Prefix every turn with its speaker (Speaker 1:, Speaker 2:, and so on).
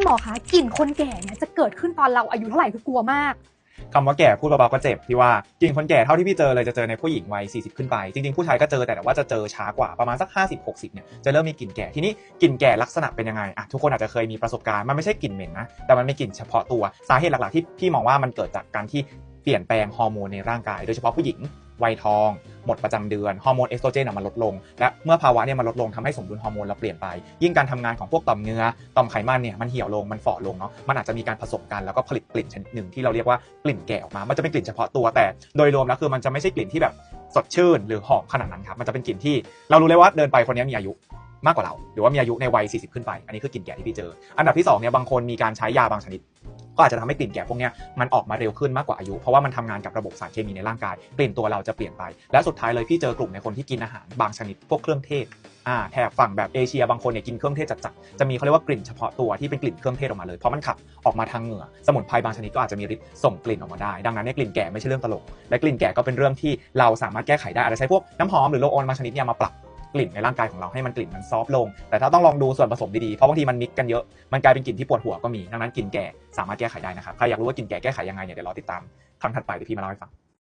Speaker 1: คุณหมอคะกลิ่นคนแก่เนี่ยจะเกิดขึ้นตอนเราอายุเท่าไหร่คือกลัวมาก
Speaker 2: คำว่าแก่พูดเบาๆก็เจ็บที่ว่ากลิ่นคนแก่เท่าที่พี่เจอเลยจะเจอในผู้หญิงวัย 40 ขึ้นไป จริงๆ ผู้ชายก็เจอแต่ว่าจะเจอช้ากว่าประมาณสัก 50 60 เนี่ยจะเริ่มมีกลิ่นแก่ทีนี้กลิ่นแก่ลักษณะเป็นยังไงอะทุกคนอาจจะเคยมีประสบการณ์มันไม่ใช่กลิ่นเหม็นนะแต่มันเป็นกลิ่นเฉพาะตัวสาเหตุหลักๆที่พี่มองว่ามันเกิดจากการที่เปลี่ยนแปลงฮอร์โมนในร่างกาย โดยเฉพาะผู้หญิง วัยทอง หมดประจำเดือนฮอร์โมนเอสโตรเจนมันลดลง และเมื่อภาวะเนี่ยมันลดลงทำให้สมดุลฮอร์โมนเราเปลี่ยนไป ยิ่งการทำงานของพวกต่อมเนื้อต่อมไขมันเนี่ยมันเหี่ยวลงมันฝ่อลงเนาะมันอาจจะมีการผสมกันแล้วก็ผลิตกลิ่นชนิดหนึ่งที่เราเรียกว่ากลิ่นแก่ออกมา มันจะเป็นกลิ่นเฉพาะตัวแต่ โดยรวมแล้วคือมันจะไม่ใช่กลิ่นที่แบบสดชื่นหรือหอมขนาดนั้นครับมันจะเป็นกลิ่นที่เรารู้เลยว่าเดินไปคนนี้มีอายุมากกว่าเรา หรือว่ามีอายุในวัย 40 ขึ้นไป อันนี้คือกลิ่นแก่ที่พี่เจอ อันดับที่สองเนี่ยบางคนมีการใช้ยาบางชนิด ก็อาจจะทำให้กลิ่นแก่พวกเนี้ยมันออกมาเร็วขึ้นมากกว่าอายุ เพราะว่ามันทำงานกับระบบสารเคมีในร่างกาย กลิ่นตัวเราจะเปลี่ยนไป และสุดท้ายเลยพี่เจอกลุ่มในคนที่กินอาหารบางชนิดพวกเครื่องเทศอ่าแถบฝั่งแบบเอเชียบางคนเนี่ยกินเครื่องเทศจัดๆจะมีเขาเรียกว่ากลิ่นเฉพาะตัวที่เป็นกลิ่นเครื่องเทศออกมาเลยเพราะมันขับออกมาทางเหงื่อสมุนไพรบางชนิดก็อาจจะมีฤทธิ์ส่งกลิ่นออกมาได้ ดังนั้นเนี่ยกลิ่นแก่ไม่ใช่เรื่องตลกและกลิ่นแก่ก็เป็นเรื่องที่เราสามารถแก้ไขได้อาจจะใช้พวกน้ำหอมหรือโลออนบางชนิดเนี่ยมาปรับ กลิ่นในร่างกายของเราให้มันกลิ่นมันซอฟต์ลง แต่ถ้าต้องลองดูส่วนผสมดีๆ เพราะบางทีมันมิกกันเยอะ มันกลายเป็นกลิ่นที่ปวดหัวก็มี ดังนั้นกลิ่นแก่สามารถแก้ไขได้นะครับ ใครอยากรู้ว่ากลิ่นแก่แก้ไขยังไงเนี่ยเดี๋ยวรอติดตามครั้งถัดไปเดี๋ยวพี่มาเล่าให้ฟัง